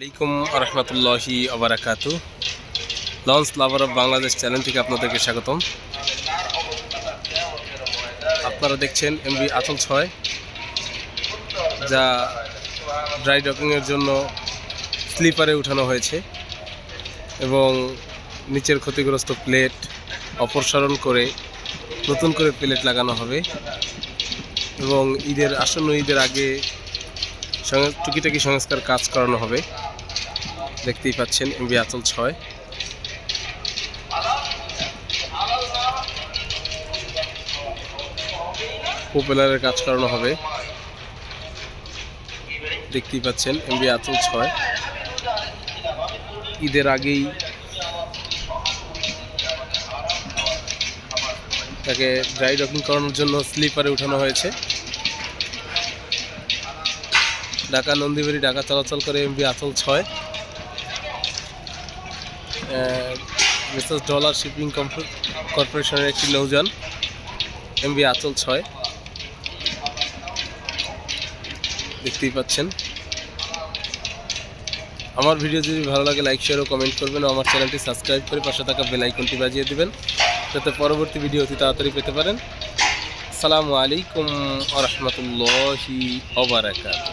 আলাইকুম রহমতুল্লাহি আবরাকাতু launch lover of Bangladesh channel থেকে আপনাদেরকে স্বাগতম। আপনারা দেখছেন এমবি আচল ছয়, যা ড্রাই ডকিংয়ের জন্য স্লিপারে উঠানো হয়েছে এবং নিচের ক্ষতিগ্রস্ত প্লেট অপসারণ করে নতুন করে প্লেট লাগানো হবে এবং ঈদের, আসন্ন ঈদের আগে টুকিটাকি সংস্কার কাজ করানো হবে। দেখতেই পাচ্ছেন এমবি আচল ছয়। পপুলারের কাজ করানো হবে। দেখতেই পাচ্ছেন এমবি আচল ছয়। ঈদের আগেই তাকে ড্রাই ডকিং করানোর জন্য স্লিপারে উঠানো হয়েছে। ঢাকা নন্দীবাড়ি, ঢাকা চলাচল করে এমবি আচল ছয়। মিসেস ডলার শিপিং কর্পোরেশনের একটি নৌযান এমবি আচল ছয়। দেখতেই পাচ্ছেন। আমার ভিডিও যদি ভালো লাগে লাইক শেয়ার ও কমেন্ট করবেন আমার চ্যানেলটি সাবস্ক্রাইব করে পাশে থাকা বেল আইকনটি বাজিয়ে দেবেন। যাতে পরবর্তী ভিডিও অতি তাড়াতাড়ি পেতে পারেন। আসসালামু আলাইকুম আ রহমতুল্লাহি